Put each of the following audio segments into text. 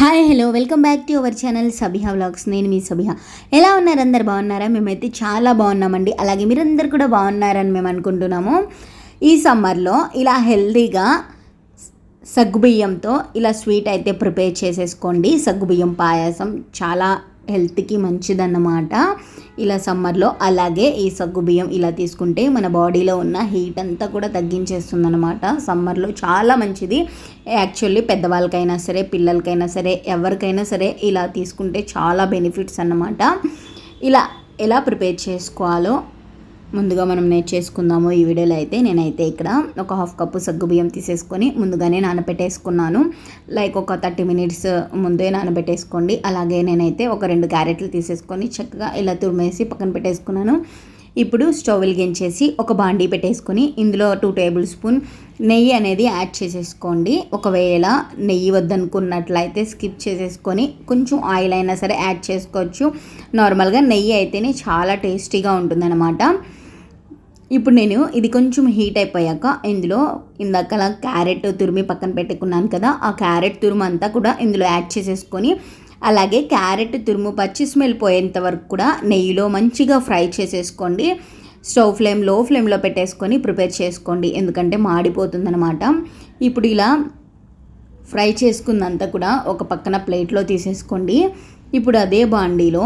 Hi hello welcome back to our channel Sabiha vlogs. నేను మీ సబిహా. ఎలా ఉన్నారు అందరు? బాగున్నారా? మేమైతే చాలా బాగున్నామండి. అలాగే మీరందరు కూడా బాగున్నారని మేము అనుకుంటున్నాము. ఈ సమ్మర్లో ఇలా హెల్తీగా సగ్గుబియ్యంతో ఇలా స్వీట్ అయితే ప్రిపేర్ చేసేసుకోండి. సగ్గుబియ్యం పాయసం చాలా హెల్త్కి మంచిదన్నమాట. ఇలా సమ్మర్లో అలాగే ఈ సగ్గు బియ్యం ఇలా తీసుకుంటే మన బాడీలో ఉన్న హీట్ అంతా కూడా తగ్గించేస్తుంది అనమాట సమ్మర్లో చాలా మంచిది. యాక్చువల్లీ పెద్దవాళ్ళకైనా సరే పిల్లలకైనా సరే ఎవరికైనా సరే ఇలా తీసుకుంటే చాలా బెనిఫిట్స్ అన్నమాట. ఇలా ఎలా ప్రిపేర్ చేసుకోవాలో ముందుగా మనం నేర్చేసుకుందాము ఈ వీడియోలో అయితే నేనైతే ఇక్కడ ఒక హాఫ్ కప్పు సగ్గు బియ్యం తీసేసుకొని ముందుగానే నానబెట్టేసుకున్నాను. లైక్ ఒక థర్టీ మినిట్స్ ముందే నానబెట్టేసుకోండి. అలాగే నేనైతే ఒక రెండు క్యారెట్లు తీసేసుకొని చక్కగా ఇలా తురిమేసి పక్కన పెట్టేసుకున్నాను. ఇప్పుడు స్టవ్ వెలిగించేసి ఒక బాండీ పెట్టేసుకొని ఇందులో టూ టేబుల్ స్పూన్ నెయ్యి అనేది యాడ్ చేసేసుకోండి. ఒకవేళ నెయ్యి వద్దనుకున్నట్లయితే స్కిప్ చేసేసుకొని కొంచెం ఆయిల్ అయినా సరే యాడ్ చేసుకోవచ్చు. నార్మల్గా నెయ్యి అయితేనే చాలా టేస్టీగా ఉంటుందన్నమాట. ఇప్పుడు నేను ఇది కొంచెం హీట్ అయిపోయాక ఇందులో ఇందాక క్యారెట్ తురిమి పక్కన పెట్టుకున్నాను కదా ఆ క్యారెట్ తురుము అంతా కూడా ఇందులో యాడ్ చేసేసుకొని అలాగే క్యారెట్ తురుము పచ్చి స్మెల్ పోయేంత వరకు కూడా నెయ్యిలో మంచిగా ఫ్రై చేసేసుకోండి. స్టవ్ ఫ్లేమ్లో ఫ్లేమ్లో పెట్టేసుకొని ప్రిపేర్ చేసుకోండి. ఎందుకంటే మాడిపోతుందనమాట ఇప్పుడు ఇలా ఫ్రై చేసుకున్నంత కూడా ఒక పక్కన ప్లేట్లో తీసేసుకోండి. ఇప్పుడు అదే బాండీలో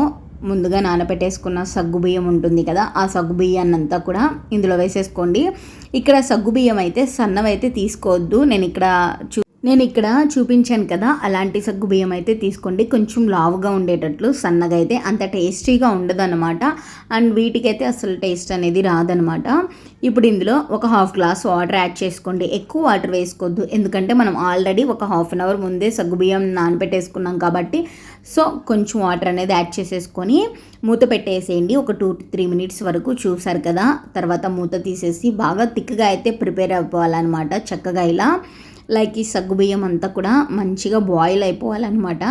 ముందుగా నానబెట్టేసుకున్న సగ్గుబియ్యం ఉంటుంది కదా ఆ సగ్గుబియ్యాన్ని అంతా కూడా ఇందులో వేసేసుకోండి. ఇక్కడ సగ్గు బియ్యం అయితే సన్నవైతే తీసుకోవద్దు. నేను ఇక్కడ చూ నేను ఇక్కడ చూపించాను కదా అలాంటి సగ్గు బియ్యం అయితే తీసుకోండి. కొంచెం లావుగా ఉండేటట్లు సన్నగా అయితే అంత టేస్టీగా ఉండదన్నమాట. అండ్ వీటికైతే అసలు టేస్ట్ అనేది రాదనమాట ఇప్పుడు ఇందులో ఒక హాఫ్ గ్లాస్ వాటర్ యాడ్ చేసుకోండి. ఎక్కువ వాటర్ వేసుకోవద్దు ఎందుకంటే మనం ఆల్రెడీ ఒక హాఫ్ అన్ అవర్ ముందే సగ్గు బియ్యం నానబెట్టేసుకున్నాం కాబట్టి సో కొంచెం వాటర్ అనేది యాడ్ చేసేసుకొని మూత పెట్టేసేయండి. ఒక టూ త్రీ మినిట్స్ వరకు చూసారు కదా తర్వాత మూత తీసేసి బాగా థిక్గా అయితే ప్రిపేర్ అవ్వాలన్నమాట చక్కగా ఇలా. లైక్ ఈ సగ్గుబియ్యం అంతా కూడా మంచిగా బాయిల్ అయిపోవాలన్నమాట.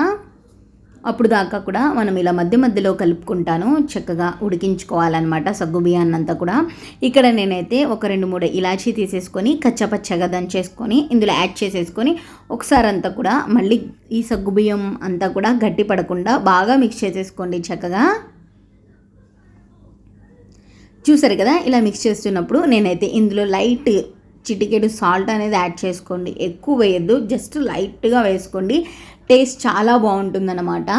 అప్పుడు దాకా కూడా మనం ఇలా మధ్య మధ్యలో కలుపుకుంటాను చక్కగా ఉడికించుకోవాలన్నమాట సగ్గుబియాన్ని అంతా కూడా. ఇక్కడ నేనైతే ఒక రెండు మూడు ఇలాచీ తీసేసుకొని కచ్చపచ్చగా దంచేసుకొని ఇందులో యాడ్ చేసేసుకొని ఒకసారి అంతా కూడా మళ్ళీ ఈ సగ్గు బియ్యం అంతా కూడా గట్టి పడకుండా బాగా మిక్స్ చేసేసుకోండి చక్కగా. చూసారు కదా ఇలా మిక్స్ చేస్తున్నప్పుడు నేనైతే ఇందులో లైట్ చిటికెడు సాల్ట్ అనేది యాడ్ చేసుకోండి. ఎక్కువ వేయద్దు జస్ట్ లైట్గా వేసుకోండి. టేస్ట్ చాలా బాగుంటుందన్నమాట.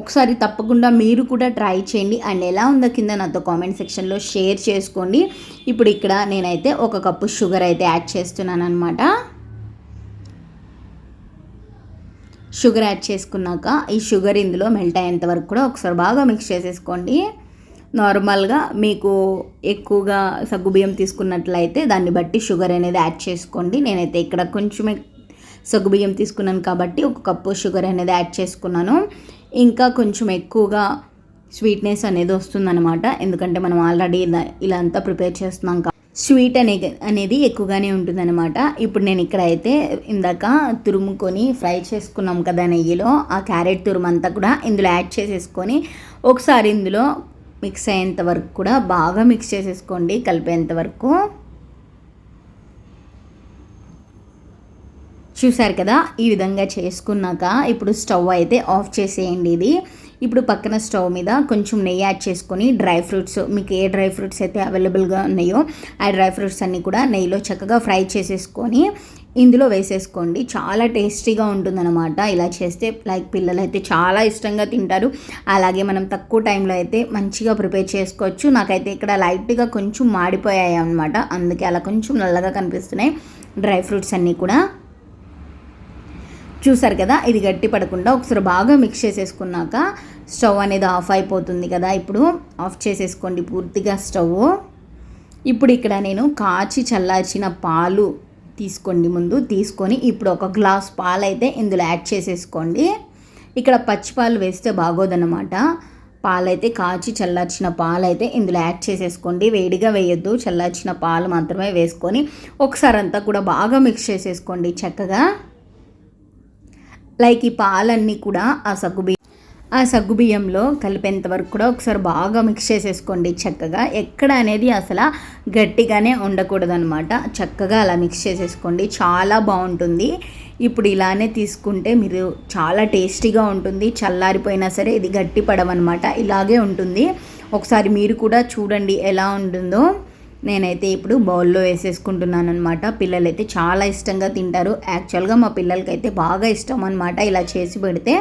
ఒకసారి తప్పకుండా మీరు కూడా ట్రై చేయండి. అండ్ ఎలా ఉందో కింద నాతో కామెంట్ సెక్షన్లో షేర్ చేసుకోండి. ఇప్పుడు ఇక్కడ నేనైతే ఒక కప్పు షుగర్ అయితే యాడ్ చేస్తున్నాను అనమాట షుగర్ యాడ్ చేసుకున్నాక ఈ షుగర్ ఇందులో మెల్ట్ అయ్యేంత వరకు కూడా ఒకసారి బాగా మిక్స్ చేసేసుకోండి. నార్మల్గా మీకు ఎక్కువగా సగ్గుబియ్యం తీసుకున్నట్లయితే దాన్ని బట్టి షుగర్ అనేది యాడ్ చేసుకోండి. నేనైతే ఇక్కడ కొంచెం సగ్గుబియ్యం తీసుకున్నాను కాబట్టి ఒక కప్పు షుగర్ అనేది యాడ్ చేసుకున్నాను. ఇంకా కొంచెం ఎక్కువగా స్వీట్నెస్ అనేది వస్తుందన్నమాట. ఎందుకంటే మనం ఆల్రెడీ ఇలా అంతా ప్రిపేర్ చేస్తున్నాం స్వీట్ అనే అనేది ఎక్కువగానే ఉంటుందన్నమాట. ఇప్పుడు నేను ఇక్కడ అయితే ఇందాక తురుముకొని ఫ్రై చేసుకున్నాం కదా నెయ్యిలో ఆ క్యారెట్ తురుము అంతా కూడా ఇందులో యాడ్ చేసేసుకొని ఒకసారి ఇందులో మిక్స్ అయ్యేంత వరకు కూడా బాగా మిక్స్ చేసేసుకోండి కలిపేంత వరకు. చూసారు కదా? ఈ విధంగా చేసుకున్నాక ఇప్పుడు స్టవ్ అయితే ఆఫ్ చేసేయండి ఇది. ఇప్పుడు పక్కన స్టవ్ మీద కొంచెం నెయ్యి యాడ్ చేసుకొని డ్రై ఫ్రూట్స్ మీకు ఏ డ్రై ఫ్రూట్స్ అయితే అవైలబుల్గా ఉన్నాయో ఆ డ్రై ఫ్రూట్స్ అన్నీ కూడా నెయ్యిలో చక్కగా ఫ్రై చేసేసుకొని ఇందులో వేసేసుకోండి. చాలా టేస్టీగా ఉంటుందన్నమాట ఇలా చేస్తే. లైక్ పిల్లలు అయితే చాలా ఇష్టంగా తింటారు. అలాగే మనం తక్కువ టైంలో అయితే మంచిగా ప్రిపేర్ చేసుకోవచ్చు. నాకైతే ఇక్కడ లైట్గా కొంచెం మాడిపోయాయి అనమాట అందుకే అలా కొంచెం నల్లగా కనిపిస్తున్నాయి డ్రై ఫ్రూట్స్ అన్నీ కూడా. చూసారు కదా? ఇది గట్టి పడకుండా ఒకసారి బాగా మిక్స్ చేసేసుకున్నాక స్టవ్ అనేది ఆఫ్ అయిపోతుంది కదా. ఇప్పుడు ఆఫ్ చేసేసుకోండి పూర్తిగా స్టవ్. ఇప్పుడు ఇక్కడ నేను కాచి చల్లార్చిన పాలు తీసుకోండి ముందు. తీసుకొని ఇప్పుడు ఒక గ్లాస్ పాలు అయితే ఇందులో యాడ్ చేసేసుకోండి. ఇక్కడ పచ్చి పాలు వేస్తే బాగోదన్నమాట. పాలైతే కాచి చల్లార్చిన పాలు అయితే ఇందులో యాడ్ చేసేసుకోండి. వేడిగా వేయొద్దు. చల్లార్చిన పాలు మాత్రమే వేసుకొని ఒకసారి అంతా కూడా బాగా మిక్స్ చేసేసుకోండి చక్కగా. లైక్ ఈ పాలన్నీ కూడా ఆ సగ్గుబి ఆ సగ్గు బియ్యంలో కలిపేంత వరకు కూడా ఒకసారి బాగా మిక్స్ చేసేసుకోండి చక్కగా. ఎక్కడ అనేది అసలు గట్టిగానే ఉండకూడదనమాట చక్కగా అలా మిక్స్ చేసేసుకోండి. చాలా బాగుంటుంది. ఇప్పుడు ఇలానే తీసుకుంటే మీరు చాలా టేస్టీగా ఉంటుంది. చల్లారిపోయినా సరే ఇది గట్టి పడవన్నమాట. ఇలాగే ఉంటుంది. ఒకసారి మీరు కూడా చూడండి ఎలా ఉంటుందో. నేనైతే ఇప్పుడు బౌల్లో వేసేసుకుంటున్నాను అనమాట పిల్లలైతే చాలా ఇష్టంగా తింటారు. యాక్చువల్గా మా పిల్లలకైతే బాగా ఇష్టం అనమాట ఇలా చేసి పెడితే.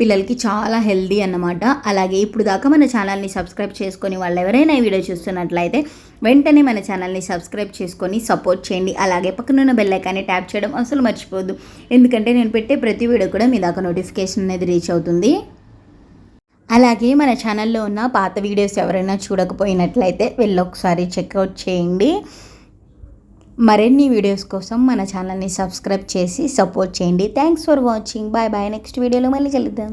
పిల్లలకి చాలా హెల్దీ అన్నమాట. అలాగే ఇప్పుడు దాకా మన ఛానల్ని సబ్స్క్రైబ్ చేసుకొని వాళ్ళు ఎవరైనా ఈ వీడియో చూస్తున్నట్లయితే వెంటనే మన ఛానల్ని సబ్స్క్రైబ్ చేసుకొని సపోర్ట్ చేయండి. అలాగే పక్కనున్న బెల్ ఐకాన్ని ట్యాప్ చేయడం అసలు మర్చిపోద్దు ఎందుకంటే నేను పెట్టే ప్రతి వీడియో కూడా మీ దాకా నోటిఫికేషన్ అనేది రీచ్ అవుతుంది. అలాగే మన ఛానల్లో ఉన్న పాత వీడియోస్ ఎవరైనా చూడకపోయినట్లయితే వెళ్ళి ఒకసారి చెక్అవుట్ చేయండి. మరిన్ని వీడియోస్ కోసం మన ఛానల్ని సబ్స్క్రైబ్ చేసి సపోర్ట్ చేయండి. Thanks for watching bye bye next వీడియోలో మళ్ళీ కలుద్దాం.